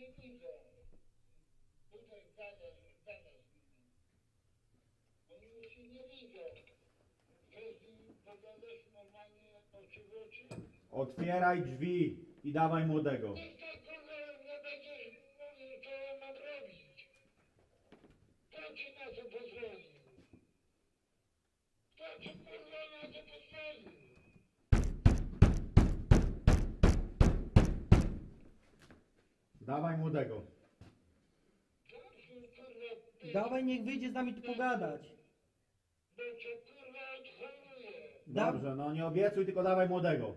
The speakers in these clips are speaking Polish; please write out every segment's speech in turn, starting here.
nie widzę. Tutaj z nimi. Oni już nie widzą. Chcesz z nimi pogadać normalnie oczy w oczy? Otwieraj drzwi i dawaj młodego. Niech kurwa nie mówił, co ja mam robić. Kto ci na to pozwolił? Kto ci kurwa na to pozwolił? Dawaj młodego. Dawaj, niech wyjdzie z nami tu pogadać. Da- Dobrze, no nie obiecuj, tylko dawaj młodego.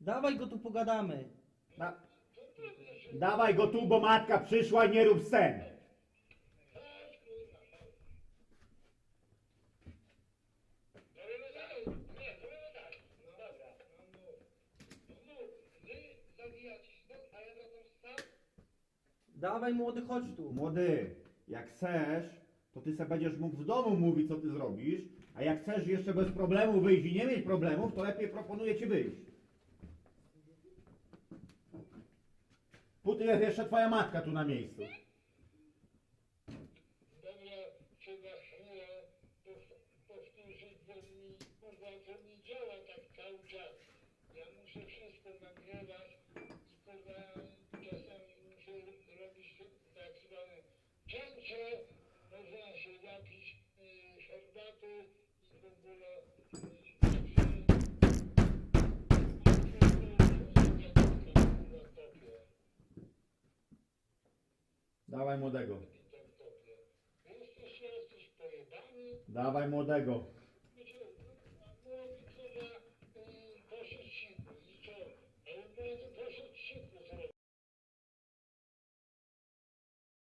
Dawaj go tu pogadamy. Da dawaj go tu, bo matka przyszła i nie rób scen. Chodź, kurwa, chodź. Robimy dalej. Nie, robimy dalej. No dobra, no mów. No mów, wy zabijacie się, a ja wracam sam? Dawaj młody, chodź tu. Młody, jak chcesz, to ty se będziesz mógł w domu mówić, co ty zrobisz, a jak chcesz jeszcze bez problemu wyjść i nie mieć problemów, to lepiej proponuję ci wyjść. Póty jest jeszcze twoja matka tu na miejscu. Dobra, trzeba chwilę pow- powtórzyć, bo mi, kurwa, to nie działa tak cięcie, można się napić y, herbaty i w ogóle Dawaj młodego. Jesteś, jesteś pojebany, Dawaj młodego.